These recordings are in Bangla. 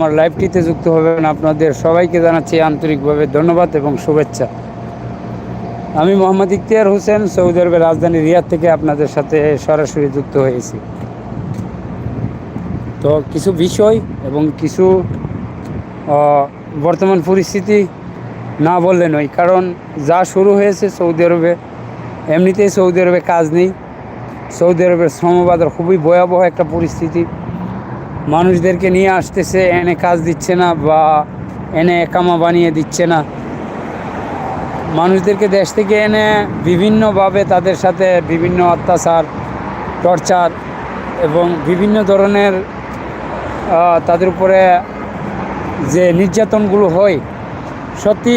আমার লাইভটিতে যুক্ত হবেন আপনাদের সবাইকে জানাচ্ছি আন্তরিকভাবে ধন্যবাদ এবং শুভেচ্ছা। আমি মোহাম্মদ ইখতিয়ার হোসেন, সৌদি আরবের রাজধানী রিয়াদ থেকে আপনাদের সাথে সরাসরি যুক্ত হয়েছি। তো কিছু বিষয় এবং কিছু বর্তমান পরিস্থিতি না বললে নয়, কারণ যা শুরু হয়েছে সৌদি আরবে, এমনিতেই সৌদি আরবে কাজ নেই। সৌদি আরবের শ্রমবাজার খুবই ভয়াবহ একটা পরিস্থিতি। মানুষদেরকে নিয়ে আসতেছে, এনে কাজ দিচ্ছে না বা এনে একামা বানিয়ে দিচ্ছে না। মানুষদেরকে দেশ থেকে এনে বিভিন্নভাবে তাদের সাথে বিভিন্ন অত্যাচার, টর্চার এবং বিভিন্ন ধরনের তাদের উপরে যে নির্যাতনগুলো হয়, সত্যি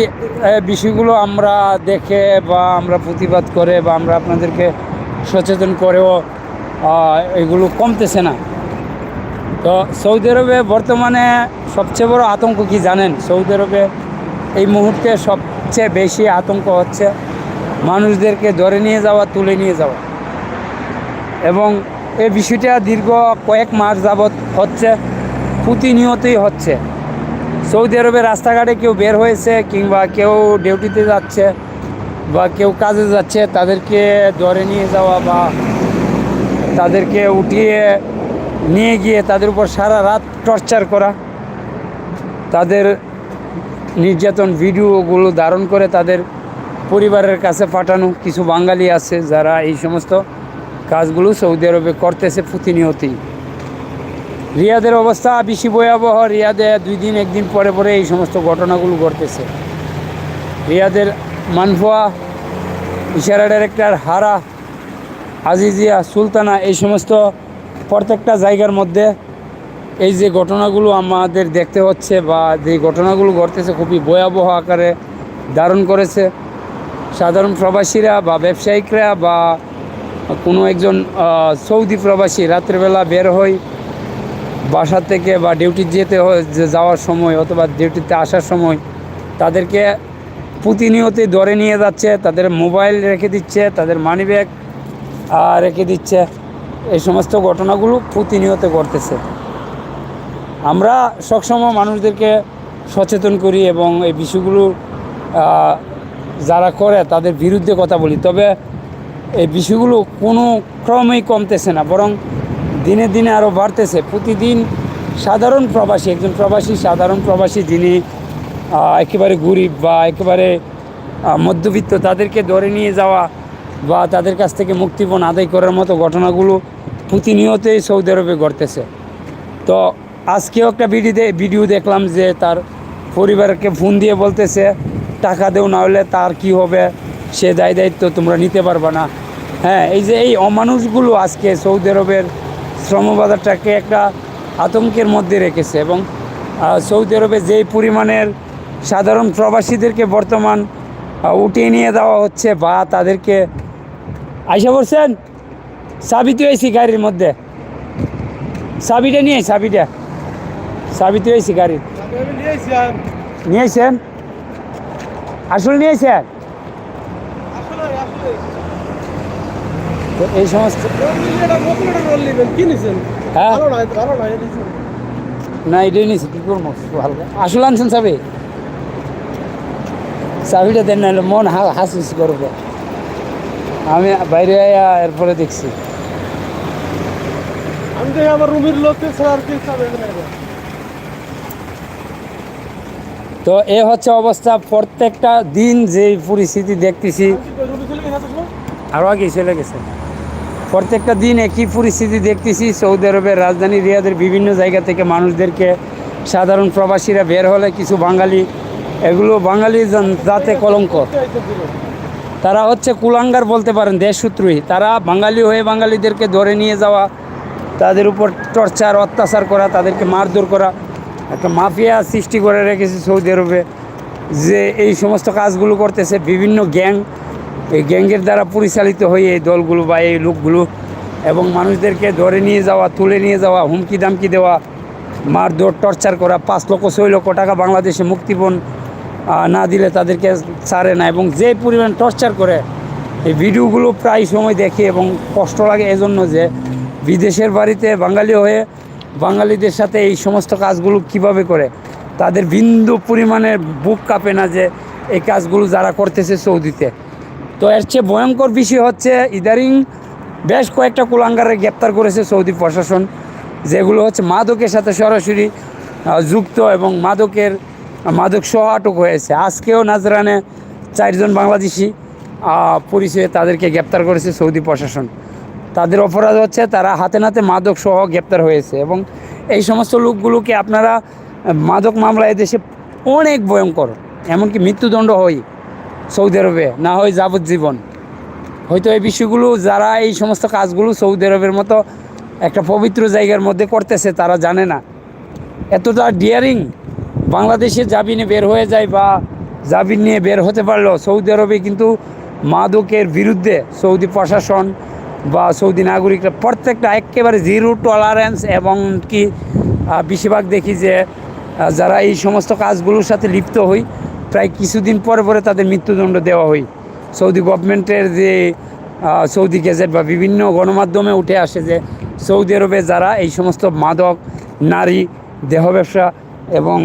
বিষয়গুলো আমরা দেখে বা আমরা প্রতিবাদ করে বা আমরা আপনাদেরকে সচেতন করেও এগুলো কমতেছে না। তো সৌদি আরবে বর্তমানে সবচেয়ে বড় আতঙ্ক কি জানেন? সৌদি আরবে এই মুহূর্তে সবচেয়ে বেশি আতঙ্ক হচ্ছে মানুষদেরকে ধরে নিয়ে যাওয়া, তুলে নিয়ে যাওয়া। এবং এই বিষয়টা দীর্ঘ কয়েক মাস যাবৎ হচ্ছে, প্রতিনিয়তই হচ্ছে। সৌদি আরবে রাস্তাঘাটে কেউ বের হয়েছে কিংবা কেউ ডিউটিতে যাচ্ছে বা কেউ কাজে যাচ্ছে, তাদেরকে ধরে নিয়ে যাওয়া বা তাদেরকে উঠিয়ে নিয়ে গিয়ে তাদের উপর সারা রাত টর্চার করা, তাদের নির্যাতন ভিডিওগুলো ধারণ করে তাদের পরিবারের কাছে পাঠানো। কিছু বাঙালি আছে যারা এই সমস্ত কাজগুলো সৌদি আরবে করতেছে প্রতিনিয়তই। রিয়াদের অবস্থা বেশি ভয়াবহ। রিয়াদে দুই দিন, একদিন পরে পরে এই সমস্ত ঘটনাগুলো ঘটতেছে। রিয়াদের মানফুয়া ইশারা ডাইরেক্টর হারা, আজিজিয়া, সুলতানা, এই সমস্ত প্রত্যেকটা জায়গার মধ্যে এই যে ঘটনাগুলো আমাদের দেখতে হচ্ছে বা যে ঘটনাগুলো ঘটতেছে খুবই ভয়াবহ আকারে ধারণ করেছে। সাধারণ প্রবাসীরা বা ব্যবসায়িকরা বা কোনো একজন সৌদি প্রবাসী রাত্রেবেলা বের হয় বাসা থেকে বা ডিউটি যেতে যাওয়ার সময় অথবা ডিউটিতে আসার সময় তাদেরকে প্রতিনিয়তই ধরে নিয়ে যাচ্ছে, তাদের মোবাইল রেখে দিচ্ছে, তাদের মানি ব্যাগ রেখে দিচ্ছে। এই সমস্ত ঘটনাগুলো প্রতিনিয়ত ঘটতেছে। আমরা সবসময় মানুষদেরকে সচেতন করি এবং এই বিষয়গুলো যারা করে তাদের বিরুদ্ধে কথা বলি। তবে এই বিষয়গুলো কোনো ক্রমেই কমতেছে না, বরং দিনে দিনে আরও বাড়তেছে। প্রতিদিন সাধারণ প্রবাসী, একজন প্রবাসী, সাধারণ প্রবাসী যিনি একেবারে গরিব বা একেবারে মধ্যবিত্ত, তাদেরকে ধরে নিয়ে যাওয়া বা তাদের কাছ থেকে মুক্তিপণ আদায় করার মতো ঘটনাগুলো প্রতিনিয়তই সৌদি আরবে ঘটতেছে। তো আজকেও একটা ভিডিও ভিডিও দেখলাম যে তার পরিবারকে ফোন দিয়ে বলতেছে, টাকা দেও না হলে তার কি হবে? সে দায় দায়িত্ব তোমরা নিতে পারবে না। হ্যাঁ এই যে এই অমানুষগুলো আজকে সৌদি আরবের শ্রমবাজারটাকে একটা আতঙ্কের মধ্যে রেখেছে এবং সৌদি আরবে যেই পরিমাণের সাধারণ প্রবাসীদেরকে বর্তমান উঠিয়ে নিয়ে দেওয়া হচ্ছে বা তাদেরকে আইসা বলছেন সাবিত হয়েছি গাড়ির মধ্যে। চাবিটা নিয়ে চাবিটা। চাবি তো হয়েছি গাড়ির। নিয়েছেন আসল নিয়েছেন এই সমস্ত হ্যাঁ। না, এটাই নিয়েছি, কী করব? ভালো। আসলে আনছেন চাবি? চাবিটা দেন, নাহলে মন হা- হাসিস করবে আমি বাইরে আয়া এরপরে দেখছি। আমি দেখি আমার রুমের লোককে ছাড়া কি তো এ হচ্ছে অবস্থা প্রত্যেকটা দিন যে পরিস্থিতি দেখতেছি আরও আগে চলে গেছে প্রত্যেকটা দিন একই পরিস্থিতি দেখতেছি সৌদি আরবের রাজধানী রিয়াদের বিভিন্ন জায়গা থেকে মানুষদেরকে সাধারণ প্রবাসীরা বের হলে কিছু বাঙালি এগুলো বাঙালি জাতে কলঙ্ক। তারা হচ্ছে কুলাঙ্গার বলতে পারেন দেশ দেশসূত্রই। তারা বাঙালি হয়ে বাঙালিদেরকে ধরে নিয়ে যাওয়া, তাদের উপর টর্চার, অত্যাচার করা, তাদেরকে মারধর করা, একটা মাফিয়া সৃষ্টি করে রেখেছে সৌদি আরবে যে এই সমস্ত কাজগুলো করতেছে বিভিন্ন গ্যাং। এই গ্যাংয়ের দ্বারা পরিচালিত হয়ে এই দলগুলো বা এই লোকগুলো এবং মানুষদেরকে ধরে নিয়ে যাওয়া, তুলে নিয়ে যাওয়া হুমকি দামকি দেওয়া, মারধর, টর্চার করা, পাঁচ লক্ষ, ছয় লক্ষ টাকা বাংলাদেশে মুক্তিপণ না দিলে তাদেরকে ছাড়ে না এবং যে পরিমাণ টর্চার করে এই ভিডিওগুলো প্রায় সময় দেখি এবং কষ্ট লাগে এজন্য যে বিদেশের বাড়িতে বাঙালি হয়ে বাঙালিদের সাথে এই সমস্ত কাজগুলো কীভাবে করে, তাদের বিন্দু পরিমাণে বুক কাঁপে না যে এই কাজগুলো যারা করতেছে সৌদিতে। তো এর চেয়ে ভয়ঙ্কর বিষয় হচ্ছে ইদারিং বেশ কয়েকটা কুলাঙ্গারে গ্রেপ্তার করেছে সৌদি প্রশাসন, যেগুলো হচ্ছে মাদকের সাথে সরাসরি যুক্ত এবং মাদকের মাদক সহ আটক হয়েছে। আজকেও নাজরানে চারজন বাংলাদেশি পরিচয়ে তাদেরকে গ্রেপ্তার করেছে সৌদি প্রশাসন। তাদের অপরাধ হচ্ছে তারা হাতে নাতে মাদক সহ গ্রেপ্তার হয়েছে এবং এই সমস্ত লোকগুলোকে আপনারা মাদক মামলা দেশে অনেক ভয়ঙ্কর, এমনকি মৃত্যুদণ্ড হয় সৌদি আরবে, না হয় যাবজ্জীবন। হয়তো এই বিষয়গুলো যারা এই সমস্ত কাজগুলো সৌদি আরবের মতো একটা পবিত্র জায়গার মধ্যে করতেছে, তারা জানে না। এতটা ডিয়ারিং বাংলাদেশে জাবিনে বের হয়ে যায় বা জাবিন নিয়ে বের হতে পারল, সৌদি আরবে কিন্তু মাদকের বিরুদ্ধে সৌদি প্রশাসন বা সৌদি নাগরিকরা প্রত্যেকটা একেবারে জিরো টলারেন্স এবং কি বেশিরভাগ দেখি যে যারা এই সমস্ত কাজগুলোর সাথে লিপ্ত হই, প্রায় কিছুদিন পরে পরে তাদের মৃত্যুদণ্ড দেওয়া হয় সৌদি গভর্নমেন্টের যে সৌদি গেজেট বা বিভিন্ন গণমাধ্যমে উঠে আসে যে, সৌদি আরবে যারা এই সমস্ত মাদক, নারী, দেহ ব্যবসা এবং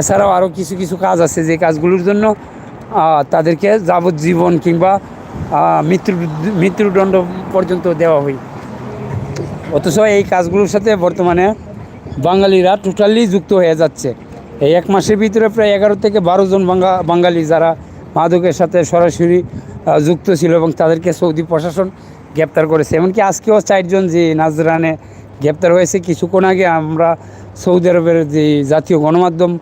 এছাড়াও আরও কিছু কিছু কাজ আছে যে কাজগুলোর জন্য তাদেরকে যাবজ্জীবন কিংবা মৃত্যু মৃত্যুদণ্ড পর্যন্ত দেওয়া হয়। অথচ এই কাজগুলোর সাথে বর্তমানে বাঙালিরা টোটালি যুক্ত হয়ে যাচ্ছে। এই এক মাসের ভিতরে প্রায় এগারো থেকে বারো জন বাঙালি যারা মাদকের সাথে সরাসরি যুক্ত ছিল এবং তাদেরকে সৌদি প্রশাসন গ্রেপ্তার করেছে। এমনকি আজকেও চারজন যে নাজরানে গ্রেপ্তার হয়েছে, কিছুক্ষণ আগে আমরা সৌদি আরবের যে জাতীয় গণমাধ্যম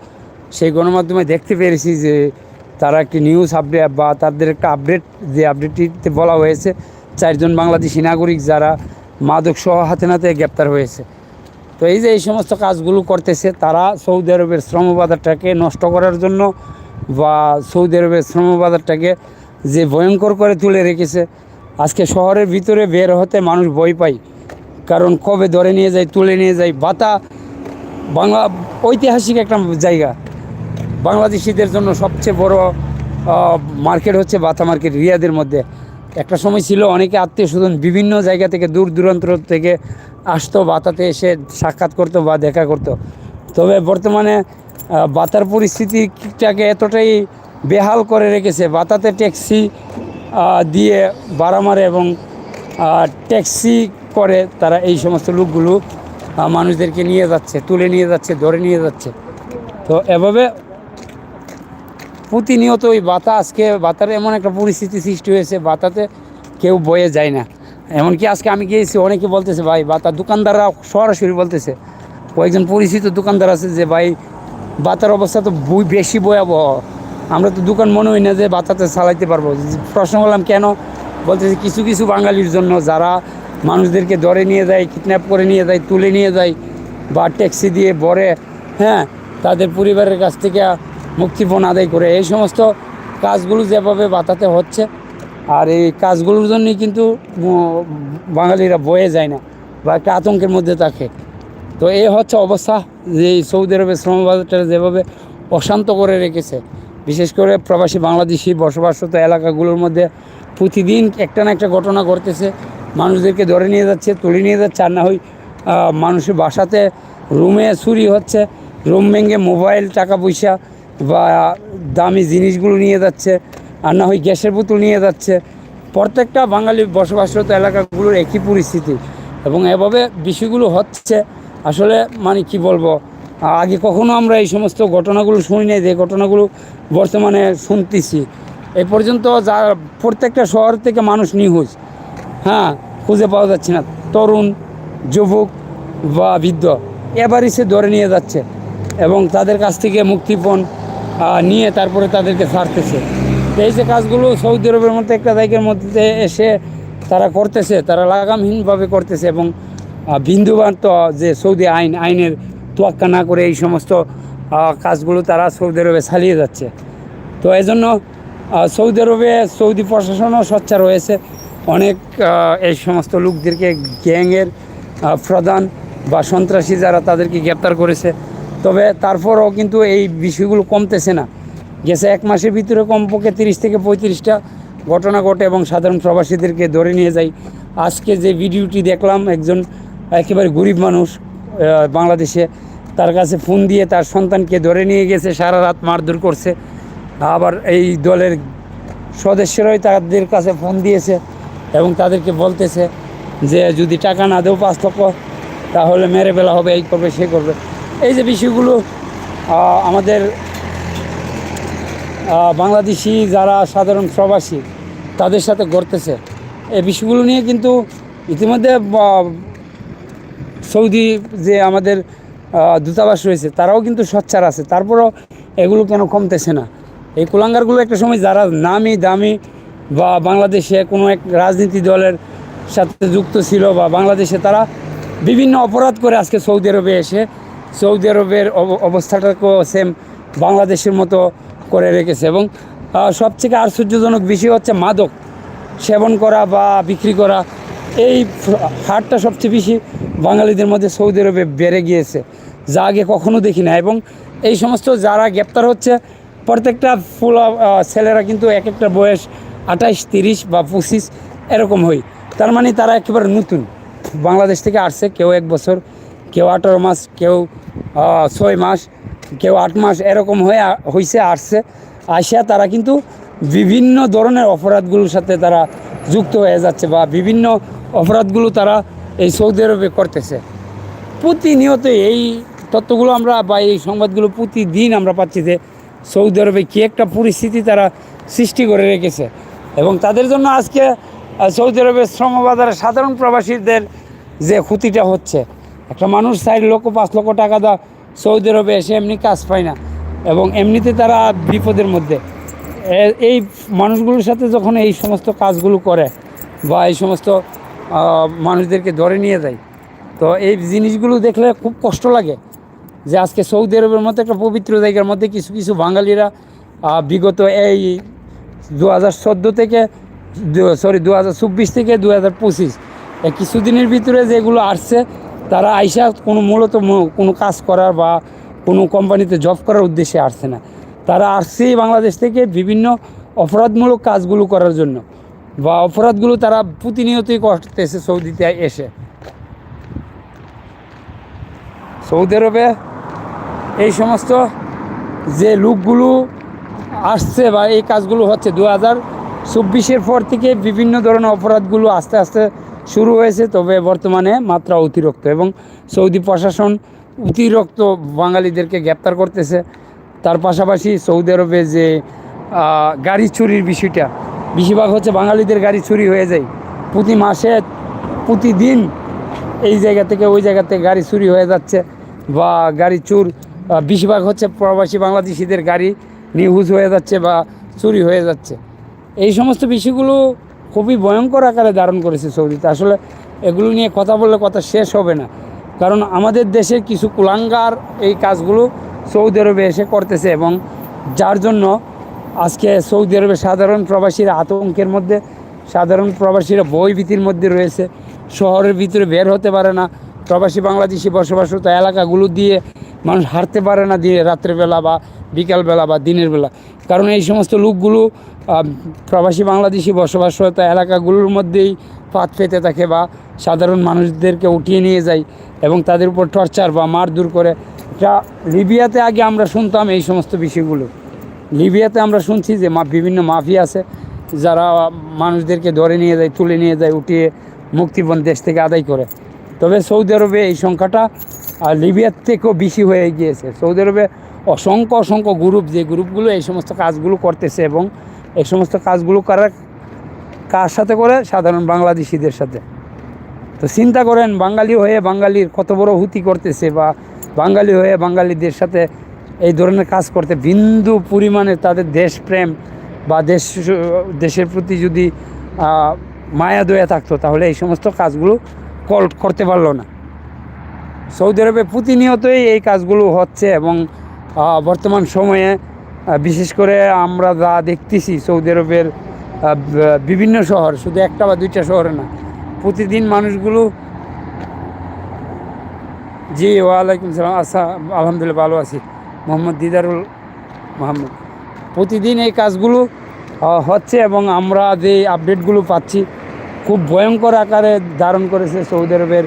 সেই গণমাধ্যমে দেখতে পেরেছি যে তারা একটি নিউজ আপডেট বা তাদের একটা আপডেট যে আপডেটটিতে বলা হয়েছে, চারজন বাংলাদেশি নাগরিক যারা মাদক সহ হাতে নাতে গ্রেপ্তার হয়েছে। তো এই যে এই সমস্ত কাজগুলো করতেছে, তারা সৌদি আরবের শ্রম বাজারটাকে নষ্ট করার জন্য বা সৌদি আরবের শ্রম বাজারটাকে যে ভয়ঙ্কর করে তুলে রেখেছে, আজকে শহরের ভিতরে বের হতে মানুষ ভয় পায়। কারণ কবে ধরে নিয়ে যায়, তুলে নিয়ে যায় বাতা বাংলা ঐতিহাসিক একটা জায়গা। বাংলাদেশিদের জন্য সবচেয়ে বড় মার্কেট হচ্ছে বাতা মার্কেট, রিয়াদের মধ্যে। একটা সময় ছিল অনেকে আত্মীয় স্বজন বিভিন্ন জায়গা থেকে দূর দূরান্ত থেকে আসতো, বাতাতে এসে সাক্ষাৎ করতো বা দেখা করতো। তবে বর্তমানে বাতার পরিস্থিতিটাকে এতটাই বেহাল করে রেখেছে, বাতাতে ট্যাক্সি দিয়ে ভাড়া মারে এবং ট্যাক্সি করে তারা এই সমস্ত লোকগুলো মানুষদেরকে নিয়ে যাচ্ছে, তুলে নিয়ে যাচ্ছে, ধরে নিয়ে যাচ্ছে। তো এভাবে প্রতিনিয়ত ওই বাতা আজকে বাতার এমন একটা পরিস্থিতি সৃষ্টি হয়েছে বাতাতে কেউ বয়ে যায় না। এমনকি আজকে আমি গিয়েছি, অনেকে বলতেছে, ভাই বাতা দোকানদাররা সরাসরি বলতেছে, কয়েকজন পরিচিত দোকানদার আছে যে, ভাই বাতার অবস্থা তো বই- বেশি ভয়াবহ। আমরা তো দোকান মনে হয় না যে বাতাতে চালাইতে পারব। প্রশ্ন করলাম, কেন? বলতেছে, কিছু কিছু বাঙালির জন্য, যারা মানুষদেরকে ধরে নিয়ে যায় কিডন্যাপ করে নিয়ে যায়, তুলে নিয়ে যায় বা ট্যাক্সি দিয়ে বরে হ্যাঁ তাদের পরিবারের কাছ থেকে মুক্তিপণ আদায় করে। এই সমস্ত কাজগুলো যেভাবে বাতাতে হচ্ছে, আর এই কাজগুলোর জন্যই কিন্তু বাঙালিরা বয়ে যায় না বা একটা আতঙ্কের মধ্যে থাকে। তো এই হচ্ছে অবস্থা যে সৌদি আরবের শ্রমবাজারটা যেভাবে অশান্ত করে রেখেছে, বিশেষ করে প্রবাসী বাংলাদেশি বসবাসরত এলাকাগুলোর মধ্যে প্রতিদিন একটা না একটা ঘটনা ঘটতেছে। মানুষদেরকে ধরে নিয়ে যাচ্ছে, তুলে নিয়ে যাচ্ছে, আর না হয় মানুষের বাসাতে রুমে চুরি হচ্ছে, রুম ভেঙে মোবাইল, টাকা পয়সা বা দামি জিনিসগুলো নিয়ে যাচ্ছে, আর না হয় গ্যাসের বোতল নিয়ে যাচ্ছে। প্রত্যেকটা বাঙালি বসবাসরত এলাকাগুলোর একই পরিস্থিতি এবং এভাবে বিষয়গুলো হচ্ছে। আসলে মানে কি বলব, আগে কখনো আমরা এই সমস্ত ঘটনাগুলো শুনি নাই, যে ঘটনাগুলো বর্তমানে শুনতেছি। এই পর্যন্ত যা প্রত্যেকটা শহর থেকে মানুষ নিখোঁজ। হ্যাঁ খুঁজে পাওয়া যাচ্ছে না। তরুণ, যুবক বা বৃদ্ধ, এবারই সে ধরে নিয়ে যাচ্ছে এবং তাদের কাছ থেকে মুক্তিপণ নিয়ে তারপরে তাদেরকে ছাড়তেছে। এই যে কাজগুলো সৌদি আরবের মধ্যে একটা জায়গার মধ্যে এসে তারা করতেছে, তারা লাগামহীনভাবে করতেছে এবং বিন্দুমাত্র যে সৌদি আইন, আইনের তোয়াক্কা না করে এই সমস্ত কাজগুলো তারা সৌদি আরবে চালিয়ে যাচ্ছে। তো এই জন্য সৌদি আরবে সৌদি প্রশাসনও সোচ্চার রয়েছে অনেক এই সমস্ত লোকদেরকে গ্যাংয়ের প্রধান বা সন্ত্রাসী যারা তাদেরকে গ্রেপ্তার করেছে তবে তারপরও কিন্তু এই বিষয়গুলো কমতেছে না। গেছে এক মাসের ভিতরে কমপক্ষে তিরিশ থেকে পঁয়ত্রিশটা ঘটনা ঘটে এবং সাধারণ প্রবাসীদেরকে ধরে নিয়ে যায় আজকে যে ভিডিওটি দেখলাম, একজন একেবারে গরিব মানুষ বাংলাদেশে, তার কাছে ফোন দিয়ে তার সন্তানকে ধরে নিয়ে গেছে, সারা রাত মারধর করছে। আবার এই দলের সদস্যরাই তাদের কাছে ফোন দিয়েছে এবং তাদেরকে বলতেছে যে, যদি টাকা না দেও পাঁচ লক্ষ, তাহলে মেরে ফেলা হবে, এই করবে, সে করবে। এই যে বিষয়গুলো আমাদের বাংলাদেশি যারা সাধারণ প্রবাসী, তাদের সাথে ঘটতেছে। এই বিষয়গুলো নিয়ে কিন্তু ইতিমধ্যে সৌদি যে আমাদের দূতাবাস রয়েছে, তারাও কিন্তু সোচ্চার আছে। তারপরও এগুলো কেন কমতেছে না? এই কুলাঙ্গারগুলো একটা সময় যারা নামি দামি বা বাংলাদেশে কোনো এক রাজনীতি দলের সাথে যুক্ত ছিল বা বাংলাদেশে তারা বিভিন্ন অপরাধ করে আজকে সৌদি আরবে এসে সৌদি আরবের অব- অবস্থাটাকেও সেম বাংলাদেশের মতো করে রেখেছে এবং সবথেকে আশ্চর্যজনক বিষয় হচ্ছে মাদক সেবন করা বা বিক্রি করা। এই হারটা সবচেয়ে বেশি বাঙালিদের মধ্যে সৌদি আরবে বেড়ে গিয়েছে, যা আগে কখনো দেখি না এবং এই সমস্ত যারা গ্রেপ্তার হচ্ছে, প্রত্যেকটা ফুল ছেলেরা কিন্তু এক একটা বয়স আঠাইশ, তিরিশ বা পঁচিশ এরকম হই তার মানে তারা একেবারে নতুন। বাংলাদেশ থেকে আসছে কেউ এক বছর, কেউ আঠারো মাস, কেউ ছয় মাস, কেউ আট মাস এরকম হয়ে হইছে, আসছে। আসিয়া তারা কিন্তু বিভিন্ন ধরনের অপরাধগুলোর সাথে তারা যুক্ত হয়ে যাচ্ছে বা বিভিন্ন অপরাধগুলো তারা এই সৌদি আরবে করতেছে। প্রতিনিয়ত এই তথ্যগুলো আমরা বা এই সংবাদগুলো প্রতিদিন আমরা পাচ্ছি যে সৌদি আরবে কী একটা পরিস্থিতি তারা সৃষ্টি করে রেখেছে। এবং তাদের জন্য আজকে সৌদি আরবের শ্রমবাজারে সাধারণ প্রবাসীদের যে ক্ষতিটা হচ্ছে একটা মানুষ চার লক্ষ, পাঁচ লক্ষ টাকা দা সৌদি আরবে এসে এমনি কাজ পায় না। এবং এমনিতে তারা বিপদের মধ্যে। এই মানুষগুলোর সাথে যখন এই সমস্ত কাজগুলো করে বা এই সমস্ত মানুষদেরকে ধরে নিয়ে যায়, তো এই জিনিসগুলো দেখলে খুব কষ্ট লাগে যে আজকে সৌদি আরবের মতো একটা পবিত্র জায়গার মধ্যে কিছু কিছু বাঙালিরা বিগত এই দু হাজার চোদ্দ থেকে সরি দু হাজার চব্বিশ থেকে দু হাজার পঁচিশ কিছুদিনের ভিতরে যেগুলো আসছে তারা আইসা কোনো মূলত কোনো কাজ করার বা কোনো কোম্পানিতে জব করার উদ্দেশ্যে আসছে না। তারা আসছেই বাংলাদেশ থেকে বিভিন্ন অপরাধমূলক কাজগুলো করার জন্য বা অপরাধগুলো তারা প্রতিনিয়তই করতেছে সৌদিতে এসে। সৌদি আরবে এই সমস্ত যে লোকগুলো আসছে বা এই কাজগুলো হচ্ছে দু হাজার চব্বিশের পর থেকে বিভিন্ন ধরনের অপরাধগুলো আস্তে আস্তে শুরু হয়েছে, তবে বর্তমানে মাত্রা অতিরিক্ত এবং সৌদি প্রশাসন অতিরিক্ত বাঙালিদেরকে গ্রেপ্তার করতেছে। তার পাশাপাশি সৌদি আরবে যে গাড়ি চুরির বিষয়টা, বেশিরভাগ হচ্ছে বাঙালিদের গাড়ি চুরি হয়ে যায়। প্রতি মাসে, প্রতিদিন এই জায়গা থেকে ওই জায়গা থেকে গাড়ি চুরি হয়ে যাচ্ছে বা গাড়ি চুর বেশিরভাগ হচ্ছে প্রবাসী বাংলাদেশিদের গাড়ি নিউজ হয়ে যাচ্ছে বা চুরি হয়ে যাচ্ছে। এই সমস্ত বিষয়গুলো খুবই ভয়ঙ্কর আকারে ধারণ করেছে সৌদিতে। আসলে এগুলো নিয়ে কথা বললে কথা শেষ হবে না। কারণ আমাদের দেশে কিছু কুলাঙ্গার এই কাজগুলো সৌদি আরবে এসে করতেছে এবং যার জন্য আজকে সৌদি আরবে সাধারণ প্রবাসীরা আতঙ্কের মধ্যে, সাধারণ প্রবাসীরা ভয়ভীতির মধ্যে রয়েছে। শহরের ভিতরে বের হতে পারে না। প্রবাসী বাংলাদেশি বসবাসরত এলাকাগুলো দিয়ে মানুষ হাঁটতে পারে না দিয়ে রাত্রেবেলা বা বিকালবেলা বা দিনের বেলা। কারণ এই সমস্ত লোকগুলো প্রবাসী বাংলাদেশি বসবাসরত এলাকাগুলোর মধ্যেই পাত পেতে থাকে বা সাধারণ মানুষদেরকে উঠিয়ে নিয়ে যায় এবং তাদের উপর টর্চার বা মার দূর করে। যা লিবিয়াতে আগে আমরা শুনতাম এই সমস্ত বিষয়গুলো। লিবিয়াতে আমরা শুনছি যে মা বিভিন্ন মাফিয়া আছে যারা মানুষদেরকে ধরে নিয়ে যায় তুলে নিয়ে যায় উঠিয়ে মুক্তিপণ দেশ থেকে আদায় করে। তবে সৌদি আরবে এই সংখ্যাটা আহ, লিবিয়ার থেকেও বেশি হয়ে গিয়েছে। সৌদি আরবে অসংখ্য অসংখ্য গ্রুপ যে গ্রুপগুলো এই সমস্ত কাজগুলো করতেছে এবং এই সমস্ত কাজগুলো করার কার সাথে করে? সাধারণ বাংলাদেশিদের সাথে। তো চিন্তা করেন, বাঙালি হয়ে বাঙালির কত বড় হুতি করতেছে বা বাঙালি হয়ে বাঙালিদের সাথে এই ধরনের কাজ করতে বিন্দু পরিমাণে তাদের দেশপ্রেম বা দেশ, দেশের প্রতি যদি মায়া দয়া থাকতো, তাহলে এই সমস্ত কাজগুলো কল করতে পারল না। সৌদি আরবে প্রতিনিয়তই এই কাজগুলো হচ্ছে এবং বর্তমান সময়ে বিশেষ করে আমরা যা দেখতেছি সৌদি আরবের বিভিন্ন শহর, শুধু একটা বা দুইটা শহরে না, প্রতিদিন মানুষগুলো জি, ওয়ালাইকুম সালাম, আসা, আলহামদুলিল্লাহ ভালো আছি। মোহাম্মদ দিদারুল মোহাম্মদ প্রতিদিন এই কাজগুলো হচ্ছে এবং আমরা যে আপডেটগুলো পাচ্ছি, খুব ভয়ঙ্কর আকারে ধারণ করেছে সৌদি আরবের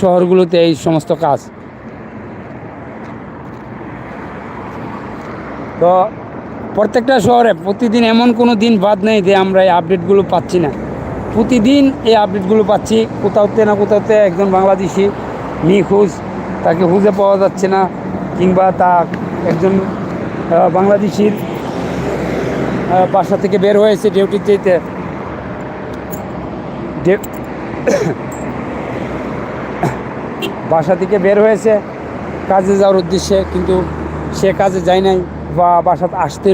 শহরগুলোতে এই সমস্ত কাজ। তো প্রত্যেকটা শহরে প্রতিদিন এমন কোনো দিন বাদ নেই যে আমরা এই আপডেটগুলো পাচ্ছি না। প্রতিদিন এই আপডেটগুলো পাচ্ছি। কোথাওতে না কোথাওতে একজন বাংলাদেশি নিখোঁজ, তাকে খুঁজে পাওয়া যাচ্ছে না, কিংবা তা একজন বাংলাদেশির বাসা থেকে বের হয়েছে ডিউটির যেতে ডে- বাসা থেকে বের হয়েছে, কাজে যাওয়ার উদ্দেশ্যে, কিন্তু সে কাজে যায় নাই বা বাসাতে আসতে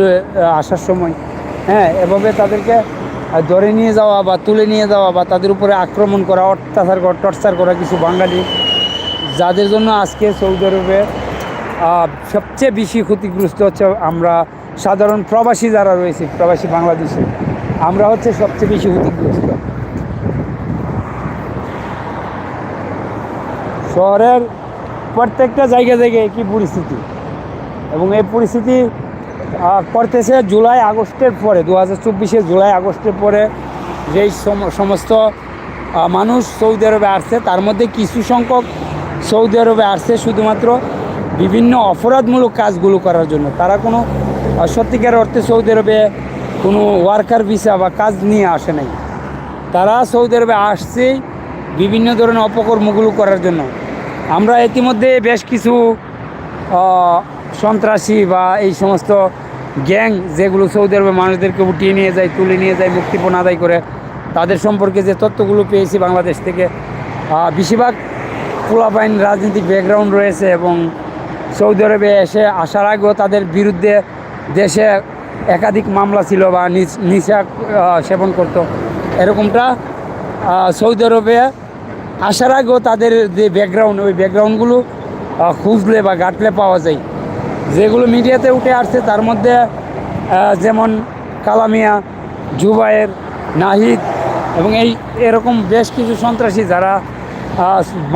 আসার সময়। হ্যাঁ এভাবে তাদেরকে ধরে নিয়ে যাওয়া বা তুলে নিয়ে যাওয়া বা তাদের উপরে আক্রমণ করা, অত্যাচার করা, টর্চার করা কিছু বাঙালি, যাদের জন্য আজকে সৌদি আরবে সবচেয়ে বেশি ক্ষতিগ্রস্ত হচ্ছে আমরা সাধারণ প্রবাসী যারা রয়েছে, প্রবাসী বাংলাদেশে, আমরা হচ্ছে সবচেয়ে বেশি ক্ষতিগ্রস্ত। শহরের প্রত্যেকটা জায়গা জায়গায় একই পরিস্থিতি। এবং এই পরিস্থিতি করতেছে জুলাই আগস্টের পরে দু হাজার চব্বিশে জুলাই আগস্টের পরে যেই সম- সমস্ত মানুষ সৌদি আরবে আসছে, তার মধ্যে কিছু সংখ্যক সৌদি আরবে আসছে শুধুমাত্র বিভিন্ন অপরাধমূলক কাজগুলো করার জন্য। তারা কোনো সত্যিকার অর্থে সৌদি আরবে কোনো ওয়ার্কার ভিসা বা কাজ নিয়ে আসে নাই। তারা সৌদি আরবে আসছেই বিভিন্ন ধরনের অপকর্মগুলো করার জন্য। আমরা ইতিমধ্যে বেশ কিছু সন্ত্রাসী বা এই সমস্ত গ্যাং যেগুলো সৌদি আরবে মানুষদেরকে উঠিয়ে নিয়ে যায়, তুলে নিয়ে যায়, মুক্তিপণ আদায় করে, তাদের সম্পর্কে যে তথ্যগুলো পেয়েছি বাংলাদেশ থেকে বেশিরভাগ পোলাপাইন রাজনৈতিক ব্যাকগ্রাউন্ড রয়েছে এবং সৌদি আরবে এসে আসার আগেও তাদের বিরুদ্ধে দেশে একাধিক মামলা ছিল বা নিশা সেবন করতো। এরকমটা সৌদি আরবে আসার আগেও তাদের যে ব্যাকগ্রাউন্ড ওই ব্যাকগ্রাউন্ডগুলো খুঁজলে বা ঘাটলে পাওয়া যায়। যেগুলো মিডিয়াতে উঠে আসছে, তার মধ্যে যেমন কালামিয়া জুবায়ের, নাহিদ এবং এই এরকম বেশ কিছু সন্ত্রাসী যারা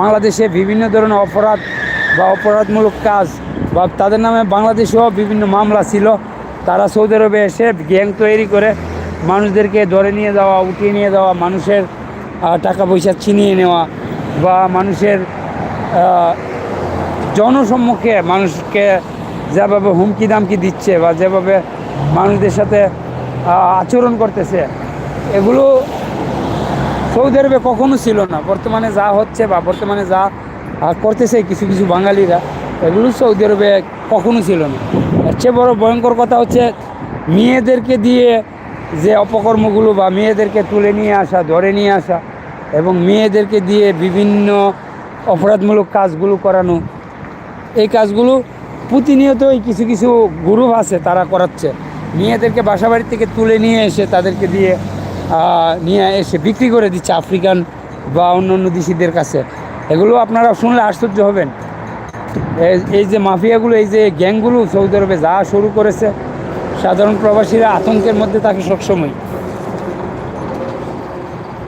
বাংলাদেশে বিভিন্ন ধরনের অপরাধ বা অপরাধমূলক কাজ বা তাদের নামে বাংলাদেশেও বিভিন্ন মামলা ছিল, তারা সৌদি আরবে এসে গ্যাং তৈরি করে মানুষদেরকে ধরে নিয়ে যাওয়া, উঠিয়ে নিয়ে যাওয়া, মানুষের টাকা পয়সা ছিনিয়ে নেওয়া বা মানুষের জনসম্মুখে মানুষকে যেভাবে হুমকি দামকি দিচ্ছে বা যেভাবে মানুষদের সাথে আচরণ করতেছে, এগুলো সৌদি আরবে কখনো ছিল না। বর্তমানে যা হচ্ছে বা বর্তমানে যা করতেছে কিছু কিছু বাঙালিরা, এগুলো সৌদি আরবে কখনো ছিল না। এর চেয়ে বড় ভয়ঙ্কর কথা হচ্ছে মেয়েদেরকে দিয়ে যে অপকর্মগুলো বা মেয়েদেরকে তুলে নিয়ে আসা, ধরে নিয়ে আসা এবং মেয়েদেরকে দিয়ে বিভিন্ন অপরাধমূলক কাজগুলো করানো, এই কাজগুলো প্রতিনিয়তই কিছু কিছু গ্রুপ আছে তারা করাচ্ছে। মেয়েদেরকে বাসা বাড়ি থেকে তুলে নিয়ে এসে তাদেরকে দিয়ে নিয়ে এসে বিক্রি করে দিচ্ছে আফ্রিকান বা অন্য অন্য দেশিদের কাছে। এগুলো আপনারা শুনলে আশ্চর্য হবেন। এই যে মাফিয়াগুলো, এই যে গ্যাংগুলো সৌদি আরবে যা শুরু করেছে, সাধারণ প্রবাসীরা আতঙ্কের মধ্যে থাকে সবসময়।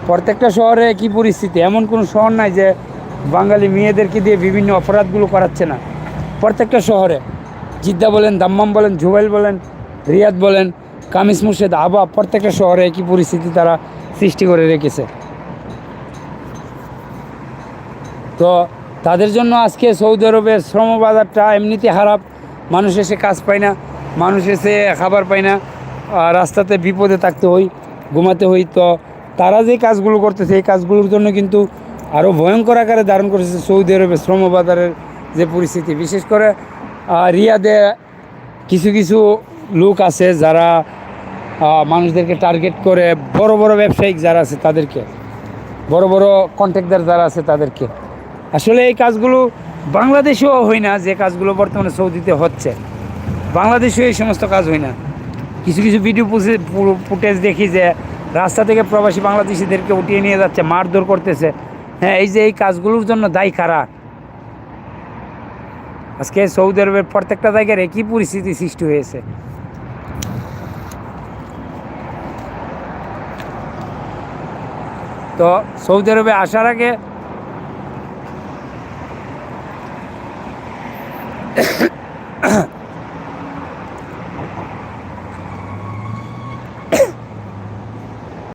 প্রত্যেকটা শহরে কি পরিস্থিতি? এমন কোনো শহর নাই যে বাঙালি মেয়েদেরকে দিয়ে বিভিন্ন অপরাধগুলো করাচ্ছে না। প্রত্যেকটা শহরে জিদ্দা বলেন, দাম্মাম বলেন, জুবাইল বলেন, রিয়াদ বলেন কামিস মুর্শেদ, আবা, প্রত্যেকটা শহরে একই পরিস্থিতি তারা সৃষ্টি করে রেখেছে। তো তাদের জন্য আজকে সৌদি আরবের শ্রম বাজারটা এমনিতে খারাপ, মানুষ এসে কাজ পায় না, মানুষ এসে খাবার পায় না রাস্তাতে বিপদে থাকতে হই ঘুমাতে হই তো তারা যে কাজগুলো করতেছে, এই কাজগুলোর জন্য কিন্তু আরও ভয়ঙ্কর আকারে ধারণ করেছে সৌদি আরবের শ্রম বাজারের যে পরিস্থিতি। বিশেষ করে রিয়াদে কিছু কিছু লোক আছে যারা মানুষদেরকে টার্গেট করে বড় বড় ব্যবসায়িক যারা আছে তাদেরকে, বড় বড় কন্ট্রাক্টর যারা আছে তাদেরকে। আসলে এই কাজগুলো বাংলাদেশেও হয় না, যে কাজগুলো বর্তমানে সৌদিতে হচ্ছে। বাংলাদেশেও এই সমস্ত কাজ হয় না। কিছু কিছু ভিডিও ফুটেজ দেখি যে রাস্তা থেকে প্রবাসী বাংলাদেশিদেরকে উঠিয়ে নিয়ে যাচ্ছে, মারধর করতেছে। হ্যাঁ এই যে এই কাজগুলোর জন্য দায়ী কারা? আজকে সৌদি আরবের প্রত্যেকটা জায়গার একই পরিস্থিতি সৃষ্টি হয়েছে। তো সৌদি আরবে আসার আগে